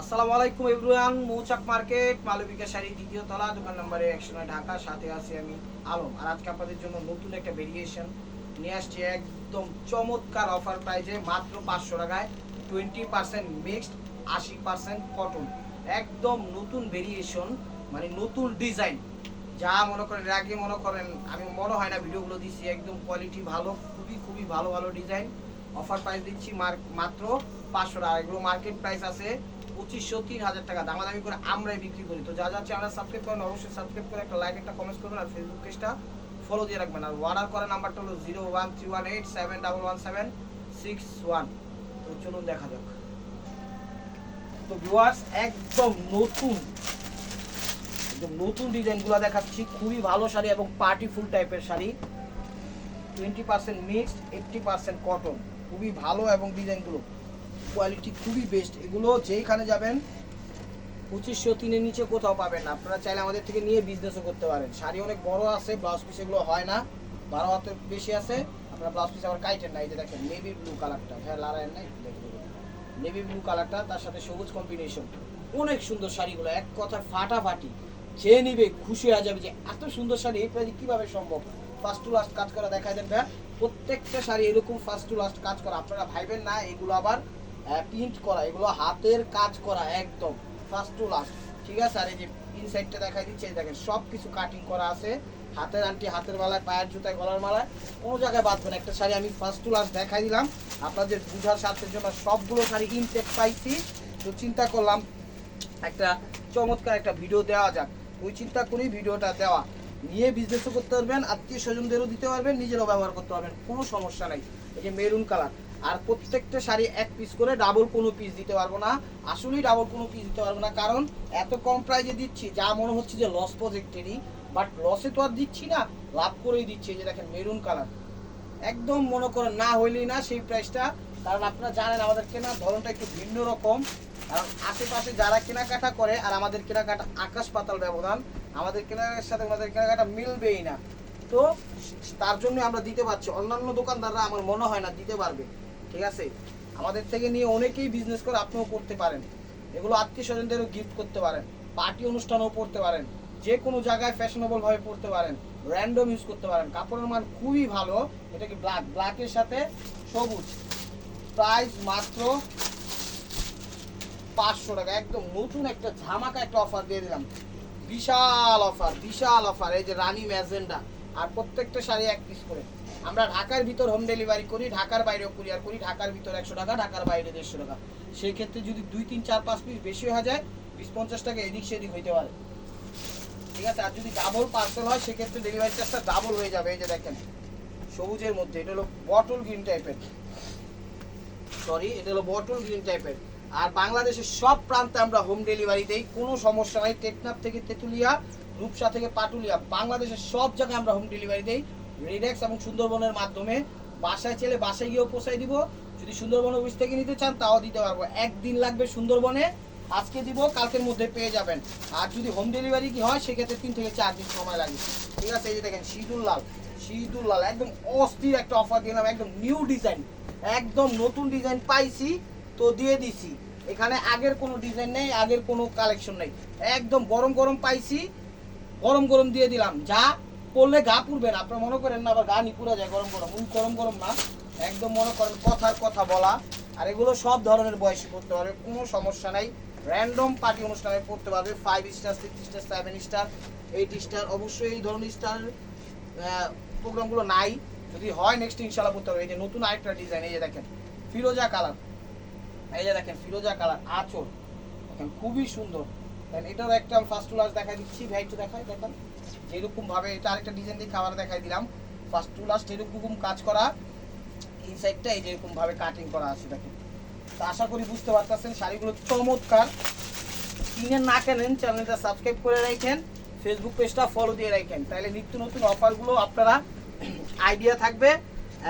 আসসালামু আলাইকুম everyone, Mouchak market, Malobika sari দ্বিতীয় তলা, দোকান নম্বরে একশো নয় ঢাকা, সাথে আছি আমি আলম। আর আজকে আপনাদের জন্য নতুন একটা ভেরিয়েশন নিয়ে আসছি, একদম চমৎকার অফার প্রাইজে মাত্র পাঁচশো টাকায় টোয়েন্টি পার্সেন্ট মিক্সড আশি পার্সেন্ট কটন একদম নতুন ভেরিয়েশন মানে নতুন ডিজাইন যা মনে করেন, এর মনে করেন, আমি মনে হয় না ভিডিওগুলো দিচ্ছি একদম কোয়ালিটি ভালো, খুবই খুবই ভালো ভালো ডিজাইন অফার প্রাইস দিচ্ছি মাত্র পাঁচশো টাকা। এগুলো মার্কেট প্রাইস আছে পঁচিশশো, তিন হাজার টাকা। দামাদামি করে আমরাই বিক্রি করি। তো যা যা চ্যানেল সাবস্ক্রাইব করেন, অবশ্যই সাবস্ক্রাইব করে একটা লাইক একটা কমেন্ট করবেন আর ফেসবুক পেজটা ফলো দিয়ে রাখবেন। আর অর্ডার করার নাম্বারটা হলো zero one three one eight seven double one seven six one তো চলুন দেখা যাক। তো ভিউয়ার্স একদম নতুন একদম নতুন ডিজাইনগুলো দেখাচ্ছি। খুবই ভালো শাড়ি এবং পার্টি ফুল টাইপের sari. Twenty percent mixed eighty percent cotton খুবই ভালো এবং ডিজাইনগুলো। কোয়ালিটি খুবই বেস্ট এগুলো যেইখানে যাবেন, পঁচিশশো তিনের নিচে কোথাও পাবেন না। আপনারা চাইলে আমাদের থেকে নিয়ে বিজনেসও করতে পারেন। শাড়ি অনেক বড় আছে ব্লাউজ পিস এগুলো হয় না। বারো হাতের বেশি আছে, আপনার ব্লাউজ পিস আবার কাইটেন না। এই যে দেখেন নেভি ব্লু কালারটা হ্যাঁ লারায়ের নাই নেভি ব্লু কালারটা তার সাথে সবুজ কম্বিনেশন অনেক সুন্দর শাড়িগুলো, এক কথা ফাটাফাটি। যে নিবে খুশি হয়ে যাবে যে, এত সুন্দর শাড়ি, এই প্রাইজে কীভাবে সম্ভব? ফার্স্ট টু লাস্ট কাজ করা দেন ভাইয়া। প্রত্যেকটা শাড়ি এরকম ফার্স্ট টু লাস্ট কাজ করা। আপনারা ভাইবেন না, এগুলো আবার প্রিন্ট করা, এগুলো হাতের কাজ করা, একদম ফার্স্ট টু লাস্ট ঠিক আছে? আর এই যে ইনসাইডটা দেখাই দিচ্ছে দেখেন সব কিছু কাটিং করা আছে, হাতের আন্টি হাতের মালায় পায়ের জুতায়, গলার মালায়, কোনো জায়গায় বাঁধবেন একটা শাড়ি আমি ফার্স্ট টু লাস্ট দেখাই দিলাম, আপনাদের বুঝার স্বার্থের জন্য সবগুলো শাড়ি ইনটেক পাইছি। তো চিন্তা করলাম, একটা চমৎকার একটা ভিডিও দেওয়া যাক। ওই চিন্তা করেই ভিডিওটা দেওয়া। নিয়ে বিজনেসও করতে পারবেন আত্মীয় স্বজনদেরও দিতে পারবেন, নিজেরও ব্যবহার করতে পারবেন, কোনো সমস্যা নাই। এই যে মেরুন কালার আর প্রত্যেকটা শাড়ি এক পিস করে ডাবল কোনো পিস দিতে পারব না। আসলেই ডাবল কোনো পিস দিতে পারব না, কারণ এত কম প্রাইজে দিচ্ছি, যা মনে হচ্ছে যে লস প্রজেক্টেরই বাট লসে তো আর দিচ্ছি না, লাভ করেই দিচ্ছি যে দেখেন মেরুন কালার একদম মনে করেন না হইলেই না সেই প্রাইসটা কারণ আপনারা জানেন আমাদের কেনার ধরনটা একটু ভিন্ন রকম। কারণ আশেপাশে যারা কেনাকাটা করে আর আমাদের কেনাকাটা আকাশ পাতাল ব্যবধান, আমাদের কেনাকাটার সাথে আমাদের কেনাকাটা মিলবেই না। তো তার জন্য আমরা দিতে পারছি। অন্যান্য দোকানদাররা আমার মনে হয় না দিতে পারবে। ঠিক আছে? আমাদের থেকে নিয়ে অনেকেই বিজনেস করে আপনিও করতে পারেন। এগুলো আত্মীয় স্বজনদেরও গিফট করতে পারেন পার্টি অনুষ্ঠানেও পড়তে পারেন, যে কোনো জায়গায় ফ্যাশনেবল ভাবে পড়তে পারেন র্যান্ডম ইউজ করতে পারেন। কাপড়ের মান খুবই ভালো এটা কি ব্ল্যাক ব্ল্যাকের সাথে সবুজ। প্রাইস মাত্র পাঁচশো টাকা। একদম নতুন একটা ধামাকা একটা অফার দিয়ে দিলাম। বিশাল অফার বিশাল অফার এই যে রানী ম্যাজেন্ডা আর প্রত্যেকটা শাড়ি এক পিস করে। আমরা ঢাকার ভিতর হোম ডেলিভারি করি, ঢাকার বাইরেও কুরিয়ার করি ঢাকার ভিতর একশো টাকা, ঢাকার বাইরে দেড়শো টাকা। সেই ক্ষেত্রে যদি দুই, তিন, চার, পাঁচ পিস বেশি হয়ে যায়, বিশ, পঞ্চাশ টাকা এদিক সেদিক হইতে পারে। ঠিক আছে? আর যদি ডাবল পার্সেল হয়, সেক্ষেত্রে ডেলিভারি চার্জটা ডাবল হয়ে যাবে। এই যে দেখেন, সবুজের মধ্যে, এটা হলো বটল গ্রিন টাইপের সরি এটা হলো বটল গ্রিন টাইপের আর বাংলাদেশের সব প্রান্তে আমরা হোম ডেলিভারি দেই, কোনো সমস্যা নাই। টেকনাফ থেকে তেঁতুলিয়া রূপসা থেকে পাটুলিয়া, বাংলাদেশের সব জায়গায় আমরা হোম ডেলিভারি দিই। রেডেক্স এবং সুন্দরবনের মাধ্যমে। বাসায় চলে বাসায় গিয়েও পোষাই দিব। যদি সুন্দরবন অফিস থেকে নিতে চান, তাও দিতে পারব। একদিন লাগবে সুন্দরবনে। আজকে দিব, কালকের মধ্যে পেয়ে যাবেন। আর যদি হোম ডেলিভারি কি হয়, সেক্ষেত্রে তিন থেকে চার দিন সময় লাগে। ঠিক আছে, এই যে দেখেন শীতুল লাল। শীতুল লাল, একদম অস্থির একটা অফার দিলাম, একদম নিউ ডিজাইন একদম নতুন ডিজাইন পাইছি, তো দিয়ে দিছি। এখানে আগের কোনো ডিজাইন নেই, আগের কোনো কালেকশন নেই। একদম গরম গরম পাইছি। গরম গরম দিয়ে দিলাম। যা পড়লে গা পুড়বে না। আপনারা মনে করেন না, আবার গা নিপুরা যায় গরম গরম। ওই গরম গরম না। একদম মনে করেন কথার কথা বলা। আর এগুলো সব ধরনের বয়সী করতে পারবে। কোনো সমস্যা নাই। র্যান্ডম পার্টি অনুষ্ঠানে পড়তে পারবে। Five star six star seven star eight star অবশ্যই এই ধরনের স্টার প্রোগ্রামগুলো নাই। যদি হয় নেক্সট ইনশাল্লাহ করতে পারবে। এই যে নতুন আরেকটা ডিজাইন এই যে দেখেন, ফিরোজা কালার। এই যে দেখেন, ফিরোজা কালার আচর দেখেন, খুবই সুন্দর। দেন এটারও একটা আমি ফার্স্ট টু লাস্ট দেখাই দিচ্ছি। ভাই, একটু দেখাই, দেখান। যেরকম ভাবে এটা আরেকটা ডিজাইন দিয়ে খাবার দেখাই দিলাম। ফার্স্ট টু লাস্ট এরকম কাজ করা। ইনসাইডটা এই যেরকম ভাবে কাটিং করা আছে, দেখেন। তো আশা করি বুঝতে পারতেছেন, শাড়িগুলো চমৎকার। কিনে না কেনেন চ্যানেলটা সাবস্ক্রাইব করে রাখেন ফেসবুক পেজটা ফলো দিয়ে রাখেন তাহলে নিত্য নতুন অফারগুলো আপনারা আইডিয়া থাকবে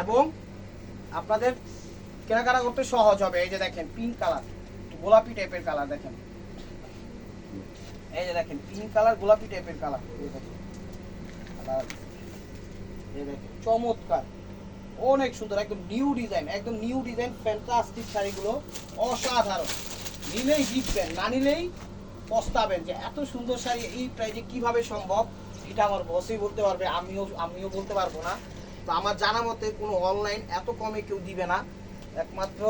এবং আপনাদের কেনাকাটা করতে সহজ হবে। এই যে দেখেন পিঙ্ক কালার গোলাপি টাইপের কালার দেখেন। এই যে দেখেন পিঙ্ক কালার গোলাপি টাইপের কালার দেখেন। চমৎকার। অনেক সুন্দর, একদম নিউ ডিজাইন একদম নিউ ডিজাইন ফ্যান্টাস্টিক শাড়িগুলো, অসাধারণ। নিলেই জিতবেন না নিলেই পস্তাবেন যে এত সুন্দর শাড়ি, এই প্রাইজে কীভাবে সম্ভব? এটা আমার বসই বলতে পারবে, আমিও আমিও বলতে পারব না। তো আমার জানা মতে কোনো অনলাইন এত কমে কেউ দিবে না। একমাত্র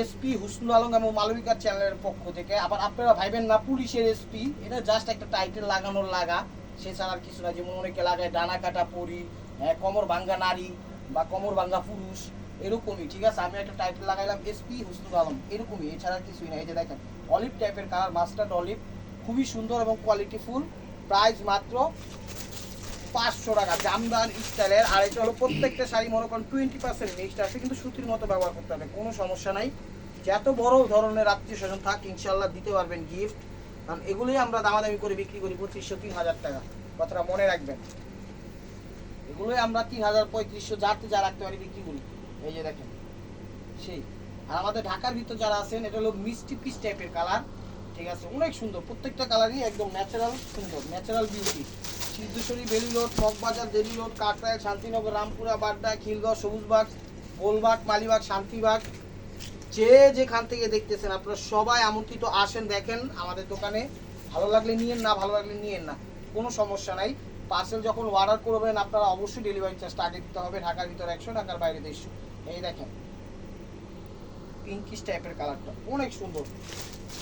এসপি হুসনুল আলম এবং মালবিকার চ্যানেলের পক্ষ থেকে। আবার আপনারা ভাইবেন না পুলিশের এসপি এটা জাস্ট একটা টাইটেল লাগানোর লাগা। সে ছাড়া আর কিছু না যেমন অনেকে লাগায় ডানা কাটা পরি হ্যাঁ, কোমর ভাঙ্গা নারী বা কোমর ভাঙ্গা পুরুষ এরকমই ঠিক আছে? আমি একটা টাইটেল লাগাইলাম এসপি হুসনুল আলম এরকমই এছাড়া কিছুই না। এই যে দেখেন অলিভ টাইপের কালার মাস্টার্ড অলিভ খুবই সুন্দর এবং কোয়ালিটিফুল প্রাইস মাত্র পাঁচশো টাকা। জামদার স্টাইলের, আর এটা হলো প্রত্যেকটা শাড়ি মনে করেন টোয়েন্টি পার্সেন্ট মিক্সড আছে, কিন্তু সুতির মতো ব্যবহার করতে হবে, কোনো সমস্যা নাই। যত বড় ধরনের আত্মীয় স্বজন থাক ইনশাল্লাহ দিতে পারবেন গিফট কারণ এগুলোই আমরা দামাদামি করে বিক্রি করি পঁচিশশো তিন হাজার টাকা। কথাটা মনে রাখবেন। এগুলোই আমরা তিন হাজার পঁয়ত্রিশশো, যাতে যা রাখতে পারি বিক্রি করি। এই যে দেখেন, সেই। আর আমাদের ঢাকার ভিতর যারা আছেন, এটা হলো মিষ্টি পিস টাইপের কালার ঠিক আছে, অনেক সুন্দর, প্রত্যেকটা কালারই একদম ন্যাচারাল সুন্দর natural beauty Siddheswari Bailey road Moghbazar দেরি রোড কাকরাইল শান্তিনগর, রামপুরা, বাড্ডা খিলগড় সবুজবাগ, গোলবাগ, মালিবাগ, শান্তিবাগ। যে যেখান থেকে দেখতেছেন আপনারা সবাই আমন্ত্রিত আসেন, দেখেন আমাদের দোকানে। ভালো লাগলে নিয়েন না, ভালো লাগলে নিয়েন না। কোনো সমস্যা নাই। পার্সেল যখন অর্ডার করবেন, আপনারা অবশ্যই ডেলিভারি চার্জটা আগে দিতে হবে। ঢাকার ভিতরে একশো, ঢাকার বাইরে দেড়শো। এই দেখেন। পিঙ্কিশ টাইপের কালারটা অনেক সুন্দর।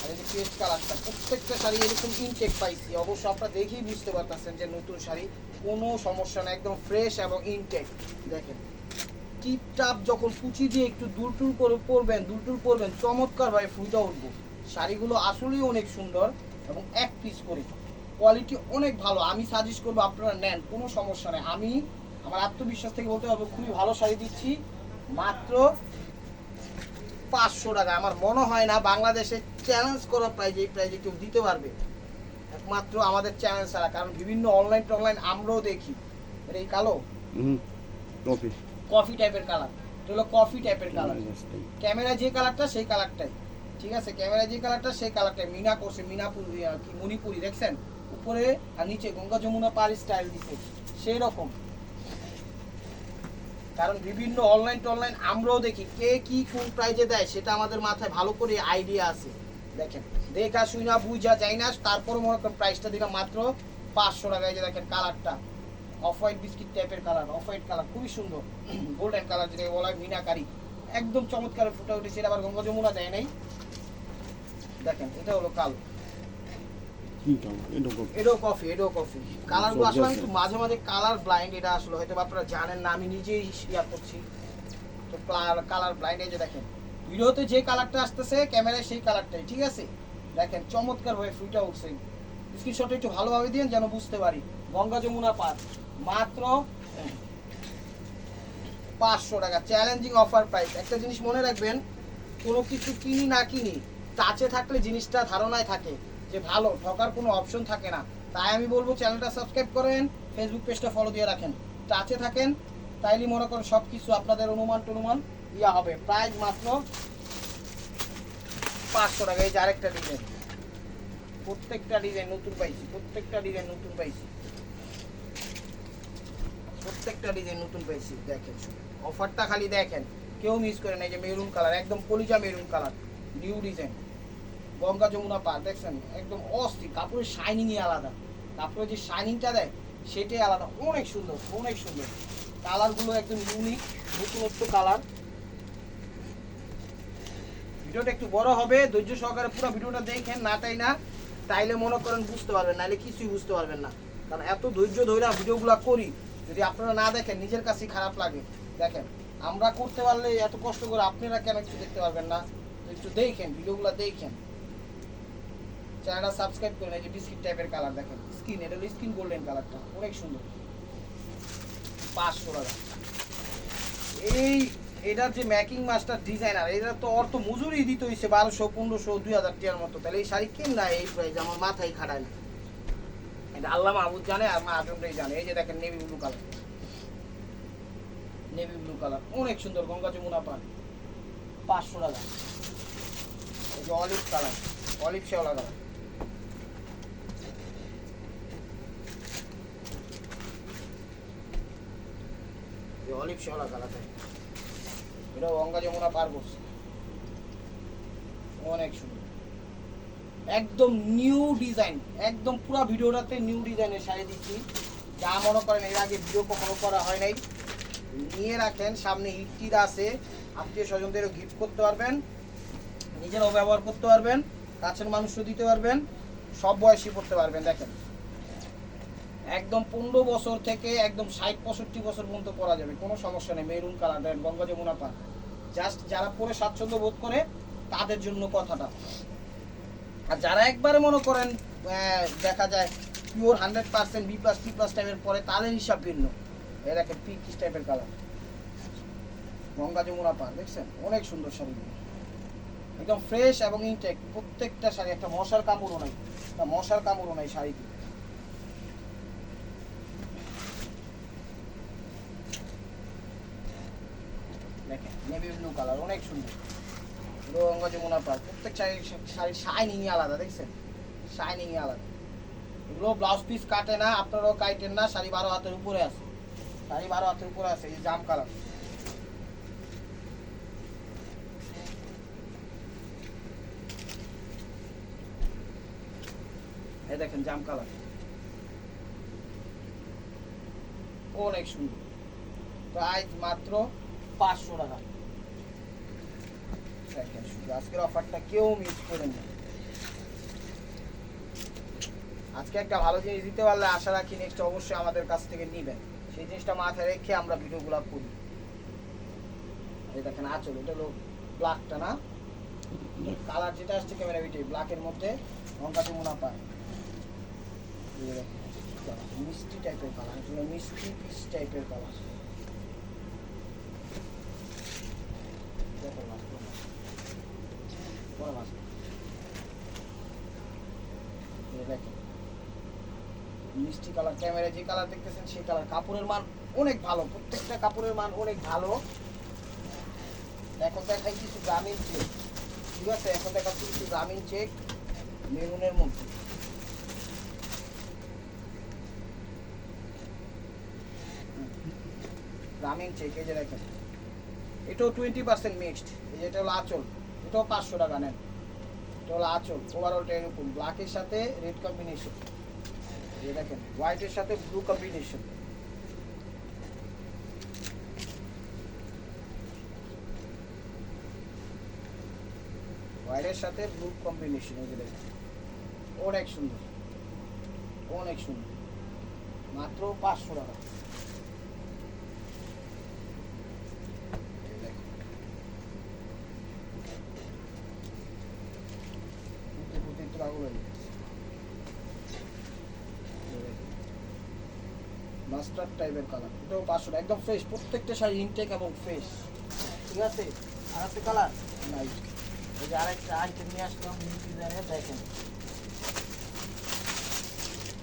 আর এই যে পেস্ট কালারটা প্রত্যেকটা শাড়ি এরকম ইনটেক পাইছি। অবশ্য আপনারা দেখেই বুঝতে পারতেছেন যে নতুন শাড়ি কোনো সমস্যা না একদম ফ্রেশ এবং ইনটেক দেখেন টিপটাপ যখন কুচি দিয়ে একটু দূর টুর করে পরবেন দূর টুর পরবেন চমৎকার ভাবে ফুটে উঠবো। শাড়িগুলো আসলেই অনেক সুন্দর এবং এক পিস করে। কোয়ালিটি অনেক ভালো। আমি সাজেস্ট করব আপনারা নেন, কোনো সমস্যা নেই। আমি আমার আত্মবিশ্বাস থেকে বলতে পারব, খুবই ভালো শাড়ি দিচ্ছি। মাত্র পাঁচশো টাকা। আমার মনে হয় না বাংলাদেশে চ্যালেঞ্জ করা প্রাইজ এই প্রাইজে কেউ দিতে পারবে। একমাত্র আমাদের চ্যালেঞ্জ ছাড়া। কারণ বিভিন্ন অনলাইন টনলাইন আমরাও দেখি। এটা এই কালো? কফি। কফি টাইপের কালার এটা হলো কফি টাইপের কালার ক্যামেরা যে কালারটা সেই কালারটাই ঠিক আছে? ক্যামেরা যে কালারটা সেই কালারটাই মিনা করছে মিনাপুরি আর কি মণিপুরি দেখছেন? উপরে আর নিচে গঙ্গা যমুনা পার স্টাইল দিছে। সেই রকম। কারণ বিভিন্ন অনলাইন টনলাইন আমরাও দেখি কে কি কোন প্রাইজে দেয়, সেটা আমাদের মাথায় ভালো করে আইডিয়া আছে। দেখেন, দেখা শুনা বুঝা যায় না তারপরে মনে করেন প্রাইসটা দিলাম মাত্র পাঁচশো টাকা। এই যে দেখেন কালারটা অফ হোয়াইট বিস্কিট টাইপের কালার অফ হোয়াইট কালার খুবই সুন্দর। গোল্ডেন কালার যেটাকে বলা হয় মিনাকারি একদম চমৎকার ফুটে উঠেছে আবার গঙ্গা যমুনা দেয় নাই। দেখেন, এটা হলো কালো। এটাও কফি এটাও কফি কালারগুলো আসলে একটু মাঝে মাঝে কালার ব্লাইন্ড এটা আসলে হয়তো আপনারা জানেন না আমি নিজেই করছি। তো কালার ব্লাইন্ড এই যে দেখেন ভিডিওতে যে কালারটা আসতেছে ক্যামেরায় সেই কালারটাই ঠিক আছে? দেখেন চমৎকার ভাবে ফুইটা উঠছে। স্ক্রিনশটটা একটু ভালোভাবে দিন যেন বুঝতে পারি। গঙ্গা যমুনা পার। মাত্র পাঁচশো টাকা। চ্যালেঞ্জিং অফার প্রাইস একটা জিনিস মনে রাখবেন কোনো কিছু কিনি না কিনি টাচে থাকলে জিনিসটা ধারণায় থাকে। যে ভালো ঠকার কোনো অপশন থাকে না। তাই আমি বলব চ্যানেলটা সাবস্ক্রাইব করেন ফেসবুক পেজটা ফলো দিয়ে রাখেন। টাচে থাকেন, তাইলে মনে করেন সব কিছু আপনাদের অনুমান টনুমান ইয়া হবে। প্রাইস মাত্র পাঁচশো টাকা। এই যে আরেকটা ডিজাইন প্রত্যেকটা ডিজাইন নতুন পাইছি, প্রত্যেকটা ডিজাইন নতুন পাইছি। প্রত্যেকটা ডিজাইন নতুন পাইছি, দেখেন। অফারটা খালি দেখেন, কেউ মিস করে না। এই যে মেরুন কালার একদম কলিজা maroon colour new design Ganga Jamuna পার, দেখছেন? একদম অস্থির, কাপড়ের শাইনিংই আলাদা। কাপড়ের যে শাইনিংটা দেয়, সেটাই আলাদা। অনেক সুন্দর অনেক সুন্দর। কালারগুলো একদম ইউনিক নতুনত্ব কালার ভিডিওটা একটু বড় হবে, ধৈর্য সহকারে পুরো ভিডিওটা দেখেন, না তাই না? তাইলে মনে করেন বুঝতে পারবেন নাহলে কিছুই বুঝতে পারবেন না। কারণ এত ধৈর্য ধরে ভিডিওগুলো করি, যদি আপনারা না দেখেন, নিজের কাছেই খারাপ লাগে। দেখেন, আমরা করতে পারলে এত কষ্ট করে আপনারা কেন একটু দেখতে পারবেন না? একটু দেখেন, ভিডিওগুলো দেখেন। চ্যানেলটা সাবস্ক্রাইব করেন এই যে বিস্কিট টাইপের কালার দেখেন। স্কিন, এটা হলো স্কিন গোল্ডেন কালারটা, অনেক সুন্দর। পাঁচশো টাকা। এই, এটার যে ম্যাকিং মাস্টার ডিজাইনার, এটা তো অর্থ মজুরি দিতে হয়েছে বারোশো, পনেরোশো, দুই হাজার টাকার মতো। তাহলে এই শাড়ি কেন না এই প্রাইস আমার মাথায় খাটায় না? এটা আল্লাহ মাহমুদ জানে আর মা আজমটাই জানে। এই যে দেখেন navy blue colour navy blue colour অনেক সুন্দর, গঙ্গা যমুনা পান পাঁচশো টাকা। এই যে অলিভ কালার অলিভ শেওলা কালার অলিভ শেওলা কালার এটা গঙ্গা যমুনা পার করছে। অনেক সুন্দর। একদম নিউ ডিজাইন একদম পুরো ভিডিওটাতে নিউ ডিজাইনের শাড়ি দিচ্ছি। যা মনে করেন, এর আগে ভিডিও কখনো করা হয় নাই। নিয়ে রাখেন, সামনে ঈদ আছে। আত্মীয় স্বজনদেরও গিফট করতে পারবেন। নিজেরাও ব্যবহার করতে পারবেন। কাছের মানুষও দিতে পারবেন। সব বয়সী পড়তে পারবেন, দেখেন। একদম পনেরো বছর থেকে একদম ষাট, পঁয়ষট্টি বছর পর্যন্ত পরা যাবে, কোনো সমস্যা নেই মেরুন কালার দেন বঙ্গ যমুনা পান জাস্ট যারা পরে স্বাচ্ছন্দ্য বোধ করে, তাদের জন্য কথাটা। আর যারা একবারে মনে করেন দেখা যায় pure hundred percent B plus T plus টাইপের পরে, তাদের হিসাব ভিন্ন। এই দেখেন পিকিস টাইপের কালার গঙ্গা যমুনা পান দেখছেন? অনেক সুন্দর শাড়িগুলো একদম ফ্রেশ এবং ইনটেক প্রত্যেকটা শাড়ি, একটা মশার কামড়ও নাই। একটা মশার কামড়ও নাই শাড়িতে দেখেন নেভি ব্লু কালার অনেক সুন্দর। রঙ্গ যমুনা পার প্রত্যেক শাড়ির শাইনিংই আলাদা, দেখছেন? শাইনিংই আলাদা। এগুলো ব্লাউজ পিস কাটে না, আপনারাও কাটেন না, শাড়ি বারো হাতের উপরে আছে। শাড়ি বারো হাতের উপরে আছে, এই জাম কালার এই দেখেন জাম কালার অনেক সুন্দর। প্রাইস মাত্র পাঁচশো টাকা। আজকের অফারটা কেউ মিস করেন। না আজকে একটা ভালো জিনিস দিতে পারলে আশা রাখি নেক্সট অবশ্যই আমাদের কাছ থেকে নিবেন। সেই জিনিসটা মাথায় রেখে আমরা ভিডিওগুলো করি। এই দেখেন আচল, এটা হলো ব্ল্যাকটা না? কালার যেটা আসছে ক্যামেরা ভিটে ব্ল্যাকের মধ্যে লঙ্কা যমুনা পায়। মিষ্টি টাইপের কালার মিষ্টি পিস টাইপের কালার দেখো মাছ, বড় মাছ। বড় মাছ। এই দেখেন। মিষ্টি কালার, ক্যামেরায় যে কালার দেখতেছেন সেই কালার। কাপড়ের মান অনেক ভালো, প্রত্যেকটা কাপড়ের মান অনেক ভালো। এখন দেখাই কিছু গ্রামীণ চেক ঠিক আছে? এখন দেখাচ্ছি কিছু গ্রামীণ চেক মেরুনের মধ্যে। গ্রামীণ চেক এই যে দেখেন। এটাও টোয়েন্টি পার্সেন্ট মিক্সড এই যে এটা হলো আঁচল। এটাও পাঁচশো টাকা নেন। এটা হলো আঁচল ওভারঅল এরকম ব্ল্যাকের সাথে রেড কম্বিনেশন দেখেন হোয়াইটের সাথে ব্লু কম্বিনেশন হোয়াইটের সাথে ব্লু কম্বিনেশন এই দেখেন। অনেক সুন্দর। অনেক সুন্দর। মাত্র পাঁচশো টাকা। এই দেখেন। কুর্তি ফুর্তি একটু পাগল হয়ে গেছে। এই দেখেন। মাস্টার্ড টাইপের কালার এটাও পাঁচশো টাকা একদম ফ্রেশ প্রত্যেকটা শাড়ি ইনটেক এবং ফ্রেশ ঠিক আছে? আর আছে কালার নাই এই যে আরেকটা আইটেম নিয়ে আসলাম নিউ ডিজাইনের দেখেন।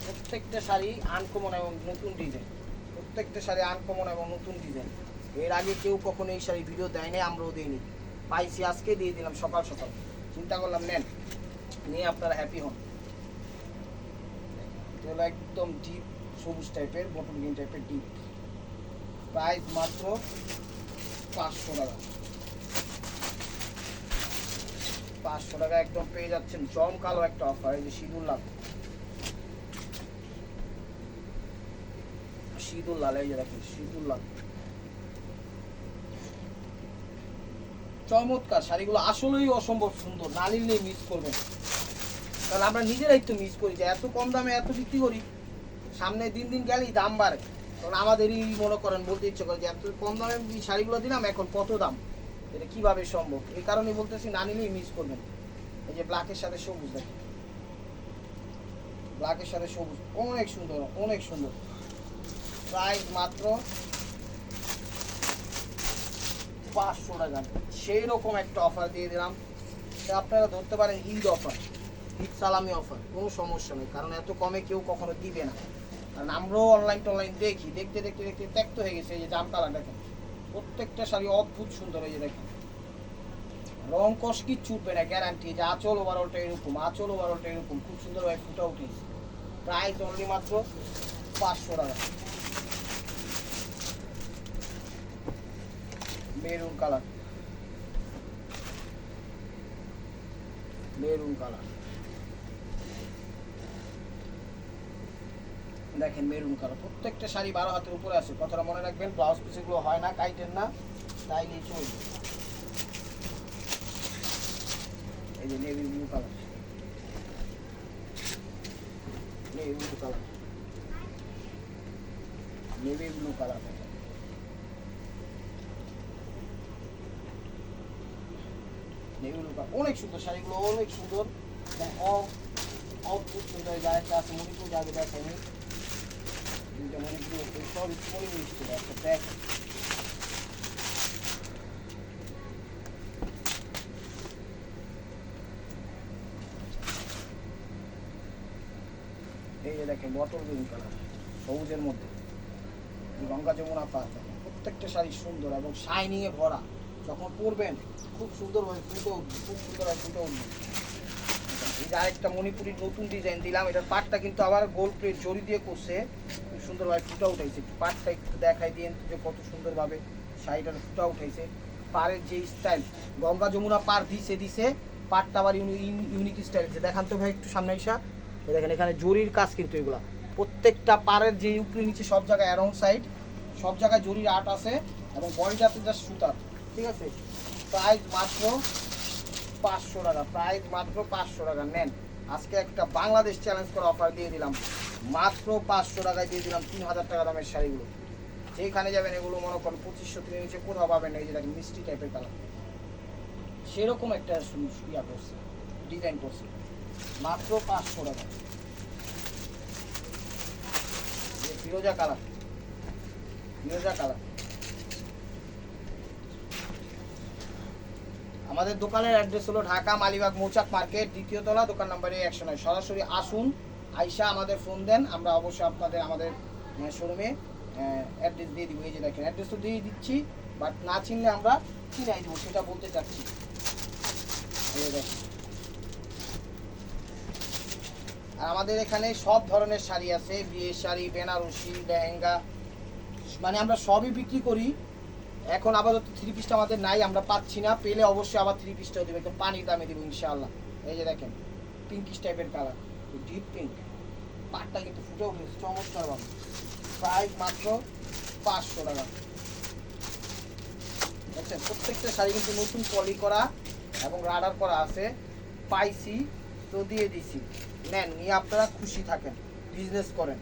প্রত্যেকটা শাড়ি আনকমন এবং নতুন ডিজাইন প্রত্যেকটা শাড়ি আনকমন এবং নতুন ডিজাইন এর আগে কেউ কখনো এই শাড়ি ভিডিও দেয় নাই আমরাও দিইনি। পাইছি আজকে দিয়ে দিলাম সকাল সকাল। চিন্তা করলাম নেন নিয়ে আপনারা হ্যাপি হন। একদম ডিপ সবুজ টাইপের বটল গ্রিন টাইপের ডিপ প্রাইস মাত্র পাঁচশো টাকা। পাঁচশো টাকা একদম পেয়ে যাচ্ছেন জম কালো একটা অফার এই যে সিঁদুর লাভ সিঁদুর লাল, এই যে দেখেন, সিঁদুর লাল। চমৎকার, শাড়িগুলো আসলেই অসম্ভব সুন্দর না নিলে মিস করবেন কারণ আমরা নিজেরাই তো মিস করি যে এত কম দামে এত বিক্রি করি। সামনে দিন দিন গেলেই দাম বাড়ে। কারণ আমাদেরই মনে করেন, বলতে ইচ্ছে করে যে এত কম দামে শাড়িগুলো দিলাম, এখন কত দাম? এটা কীভাবে সম্ভব? এই কারণে বলতেছি না নিলেই মিস করবেন। এই যে ব্ল্যাকের সাথে সবুজ দেখেন। ব্ল্যাকের সাথে সবুজ। অনেক সুন্দর অনেক সুন্দর। প্রাইস মাত্র পাঁচশো টাকা। সেই রকম একটা অফার দিয়ে দিলাম। আপনারা ধরতে পারেন, ঈদ অফার ঈদ সালামি অফার কোনো সমস্যা নেই। কারণ এত কমে কেউ কখনো দিবে না। কারণ আমরাও অনলাইন টনলাইন দেখি, দেখতে দেখতে দেখতে ত্যাক্ত হয়ে গেছে, এই যে জাম কালার দেখেন। প্রত্যেকটা শাড়ি অদ্ভুত সুন্দর, এই যে দেখেন। রং কষ কিচ্ছু উঠবে না গ্যারান্টি যে আচল ওভারঅলটা এরকম, আচল ওভারঅলটা এরকম, খুব সুন্দরভাবে ফুটা উঠিয়েছে প্রাইস অনলি মাত্র পাঁচশো টাকা। মেরুন কালার মেরুন কালার দেখেন মেরুন কালার প্রত্যেকটা শাড়ি বারো হাতের উপরে আছে। কথাটা মনে রাখবেন ব্লাউজ পিসেগুলো হয় না, কাইটেন না, তাইলেই চলবে। এই যে navy blue colour navy blue colour navy blue colour navy blue colour অনেক সুন্দর শাড়িগুলো, অনেক সুন্দর। এবং অ- অদ্ভুত সুন্দর যা একটা আছে। মণিপুর যাবে দেখায়নি দুইটা মণিপুর সব মণিপুর ছিল একটা দেখ এই যে দেখেন, বটল গ্রিন কালার সবুজের মধ্যে। গঙ্গা যমুনা দেখেন, প্রত্যেকটা শাড়ি সুন্দর এবং শাইনিং ভরা। যখন পরবেন, খুব সুন্দরভাবে ফুটে খুব সুন্দরভাবে ফুটে উঠবে। যে আরেকটা মণিপুরি নতুন ডিজাইন দিলাম। এটার পাটটা কিন্তু আবার গোল প্লেট জড়ি দিয়ে করছে। খুব সুন্দরভাবে ফুটা উঠাইছে পাটটা একটু দেখাই দিয়ে যে কত সুন্দরভাবে শাড়িটার ফুটা উঠাইছে পাড়ের যে স্টাইল গঙ্গা যমুনা পার দিছে দিছে, পাটটা আবার ইউনিক স্টাইল যে দেখান তো ভাই একটু সামনে এসা দেখেন, এখানে জরির কাজ কিন্তু এগুলা। প্রত্যেকটা পাড়ের যে উপরে নিচে সব জায়গায় অ্যারাউন্ড সাইড সব জায়গায় জরির আর্ট আছে এবং বডিটাতে জাস্ট সুতার। ঠিক আছে? প্রাইস মাত্র পাঁচশো টাকা, প্রাইস মাত্র পাঁচশো টাকা। নেন, আজকে একটা বাংলাদেশ চ্যালেঞ্জ করে অফার দিয়ে দিলাম। মাত্র পাঁচশো টাকায় দিয়ে দিলাম তিন হাজার টাকা দামের শাড়িগুলো। যেখানে যাবেন এগুলো মনে করেন পঁচিশশো থেকে নিচে কোথাও পাবেন না, এই যে মিষ্টি টাইপের কালার সেরকম একটা ইয়া করছে ডিজাইন করছে। মাত্র পাঁচশো টাকা। ফিরোজা কালার ফিরোজা কালার আমাদের দোকানের অ্যাড্রেস হলো ঢাকা মালিবাগ মৌচাক মার্কেট, দ্বিতীয় তলা, দোকান নম্বরে একশো নয়। সরাসরি আসুন, আইসা আমাদের ফোন দেন, আমরা অবশ্যই আপনাদের, আমাদের শোরুমে অ্যাড্রেস দিয়ে দিব। এই যে দেখেন, অ্যাড্রেস তো দিয়ে দিচ্ছি, বাট না চিনলে আমরা চিনাই দেবো, সেটা বলতে চাচ্ছি। আর আমাদের এখানে সব ধরনের শাড়ি আছে বিয়ের শাড়ি, বেনারসি, লেহেঙ্গা মানে আমরা সবই বিক্রি করি। এখন আপাতত থ্রি পিসটা আমাদের নাই, আমরা পাচ্ছি না। পেলে অবশ্যই আবার থ্রি পিসটাও দেবো, একদম পানির দামে দেবো ইনশাআল্লাহ। এই যে দেখেন পিঙ্কিশ টাইপের কালার ডিপ পিঙ্ক পাটটা কিন্তু ফুটে উঠেছে চমৎকার ভাবে। প্রাইস মাত্র পাঁচশো টাকা। দেখছেন, প্রত্যেকটা শাড়ি কিন্তু নতুন পলি করা এবং রাডার করা আছে। পাইছি, তো দিয়ে দিছি। নেন, নিয়ে আপনারা খুশি থাকেন বিজনেস করেন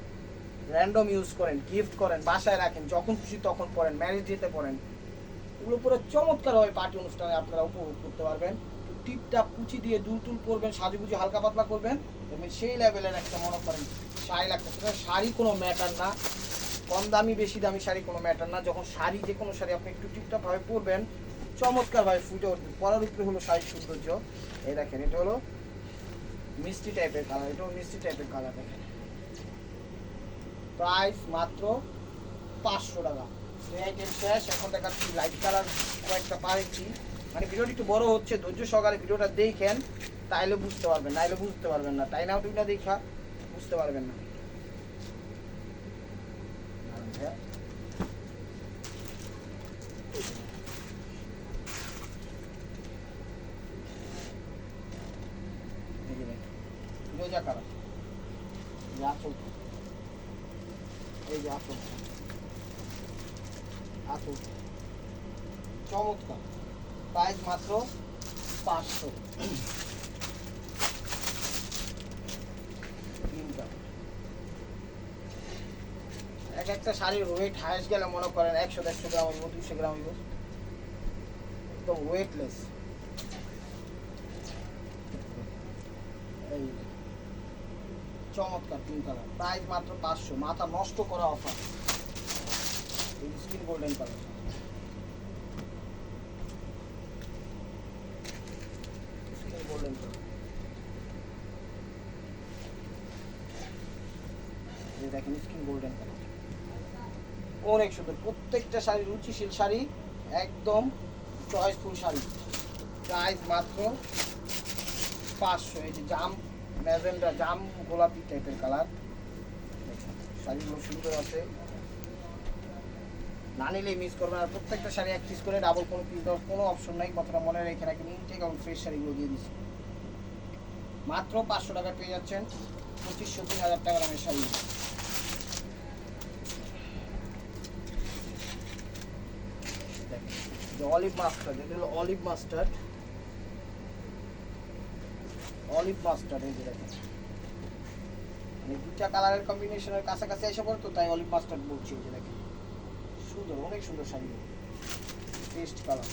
র্যান্ডম ইউজ করেন গিফট করেন, বাসায় রাখেন, যখন খুশি তখন পরেন ম্যারেজ ডেতে পরেন। এগুলো পুরো চমৎকার হয় পার্টি অনুষ্ঠানে আপনারা উপভোগ করতে পারবেন। টিপটা কুচি দিয়ে দুল টুল করবেন, সাজুগুজি হালকা পাতলা করবেন এবং সেই লেভেলের একটা মনে করেন শাড়ি লাগতেছে শাড়ি কোনো ম্যাটার না। কম দামি, বেশি দামি শাড়ি কোনো ম্যাটার না। যখন শাড়ি যে কোনো শাড়ি আপনি একটু টিপটাপভাবে পরবেন, চমৎকারভাবে ফুটে উঠবে। পরার উপরে হলো শাড়ির সৌন্দর্য। এই দেখেন, এটা হলো মিষ্টি টাইপের কালার। এটাও মিষ্টি টাইপের কালার দেখেন। প্রাইস মাত্র পাঁচশো টাকা। এখন দেখাচ্ছি লাইট কালার কয়েকটা পারেছি মানে ভিডিওটি একটু বড় হচ্ছে, ধৈর্য সহকারে ভিডিওটা দেখেন, তাইলে বুঝতে পারবেন, নাইলে বুঝতে পারবেন না, তাই না ওটা দেখা? বুঝতে পারবেন না। এই যে ফিরোজা এই যে আঁচল চমৎকার। প্রাইস মাত্র পাঁচশো। এক একটা শাড়ির ওয়েট হায়েস্ট গেলে মনে করেন একশো, দেড়শো গ্রাম হইব দুশো গ্রাম হইব। একদম ওয়েটলেস চমৎকার তিন কালার প্রাইস মাত্র পাঁচশো। মাথা নষ্ট করা অফার স্কিন গোল্ডেন কালার অনেক সুন্দর। প্রত্যেকটা শাড়ি রুচিশীল শাড়ি, একদম চয়েসফুল শাড়ি। প্রাইস মাত্র পাঁচশো। এই যে জাম ম্যাজেন্ডা জাম, গোলাপি টাইপের কালার শাড়িগুলো সুন্দর আছে। না নিলেই মিস করবেন আর প্রত্যেকটা শাড়ি এক পিস করে ডাবল কোনো পিস দেওয়ার কোনো অপশন নাই। কথাটা মনে রেখে রাখেন ইনটেক এবং ফ্রেশ শাড়িগুলো দিয়ে দিচ্ছি। মাত্র পাঁচশো টাকা পেয়ে যাচ্ছেন পঁচিশশো তিন হাজার টাকা দামের শাড়ি। অলিভ মাস্টার্ড এটা হলো অলিভ মাস্টার্ড অলিভ মাস্টার্ড এই যে দেখেন। মানে দুটা কালারের কম্বিনেশনের কাছাকাছি এসে পড়তো, তাই অলিভ মাস্টার্ড বলছি, এই যে দেখেন। সুন্দর, অনেক সুন্দর শাড়ি। টেস্ট কালার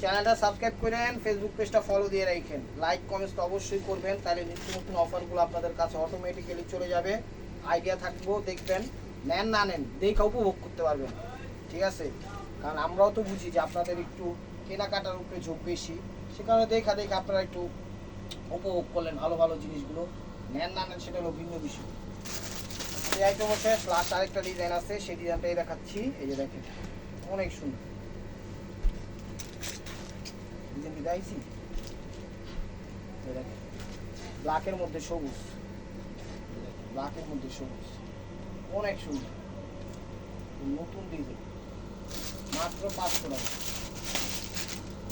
চ্যানেলটা সাবস্ক্রাইব করেন ফেসবুক পেজটা ফলো দিয়ে রাখেন। লাইক কমেন্টস তো অবশ্যই করবেন, তাহলে নিত্য নতুন অফারগুলো আপনাদের কাছে অটোমেটিক্যালি চলে যাবে। আইডিয়া থাকব, দেখবেন, নেন না নেন, দেখে উপভোগ করতে পারবেন। ঠিক আছে? কারণ আমরাও তো বুঝি যে আপনাদের একটু কেনাকাটার উপরে ঝোঁক বেশি। সে কারণে দেখা দেখে আপনারা একটু উপভোগ করলেন ভালো ভালো জিনিসগুলো। নেন না নেন, সেটা হলো ভিন্ন বিষয়। এই আইটেমও শেষ লাস্ট আরেকটা ডিজাইন আছে, সেই ডিজাইনটাই দেখাচ্ছি। এই যে দেখেন, অনেক সুন্দর। ডিজাইন দেখাইছি? এই দেখেন মধ্যে সবুজ। ব্ল্যাকের মধ্যে সবুজ। অনেক সুন্দর। নতুন ডিজাইন মাত্র পাঁচশো টাকা।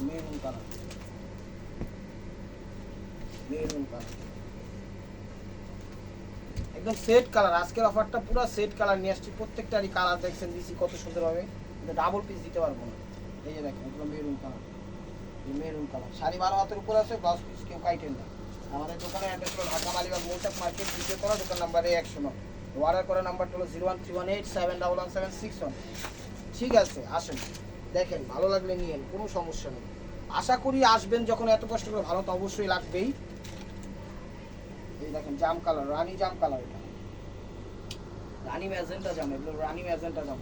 মেরুন কালার মেরুন কালার একদম সেট কালার আজকের অফারটা পুরো সেট কালার নিয়ে আসছি। প্রত্যেকটারই কালার দেখছেন দিছি কত সুন্দরভাবে। কিন্তু ডাবল পিস দিতে পারব না। এই যে দেখেন একদম maroon colour maroon colour sari বারো হাতের উপর আছে ব্লাউজ পিস কেউ কাইটেন না। আমাদের দোকানে অ্যাড্রেস হলো ঢাকা মালিবাগ মৌচাক মার্কেট দ্বিতীয় তলা, দোকান নাম্বারে একশো নয়। অর্ডার করার নাম্বারটা হলো zero one three one eight seven double one seven six one ঠিক আছে, আসেন। দেখেন, ভালো লাগলে নিয়েন, কোনো সমস্যা নেই। আশা করি আসবেন যখন, এত কষ্ট করে। ভালো তো অবশ্যই লাগবেই। দেখেন জাম কালার রানী জাম কালার এটা। রানী ম্যাজেন্টা জাম এগুলো রানী ম্যাজেন্টা জাম।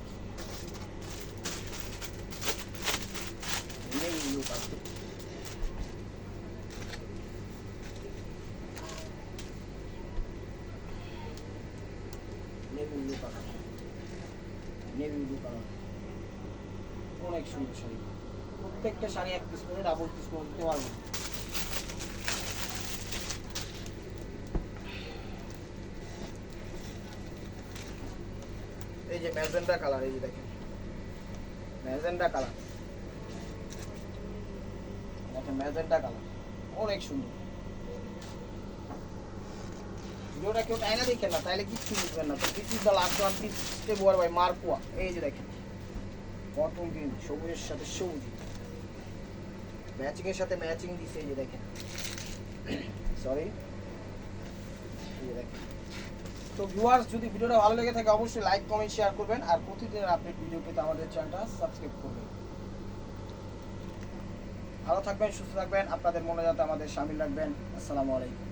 অনেক সুন্দর শাড়ি। প্রত্যেকটা শাড়ি এক পিস করে ডাবল পিস করে দিতে পারব। এই যে ম্যাজেন্ডা কালার, এই যে দেখেন। Magenta colour. দেখেন ম্যাজেন্ডা কালার। অনেক সুন্দর। সবুজের সাথে সবুজ। ম্যাচিং সাথে ম্যাচিং দিছে, এই যে দেখেন। সরি দেখেন। তো ভিউয়ার্স যদি ভিডিওটা ভালো লেগে থাকে, অবশ্যই লাইক কমেন্ট শেয়ার করবেন। আর প্রতিদিনের আপডেট ভিডিও পেতে আমাদের চ্যানেলটা সাবস্ক্রাইব করবেন। ভালো থাকবেন, সুস্থ থাকবেন। আপনাদের মনে যাতে আমাদের সামিল রাখবেন। আসসালামু আলাইকুম।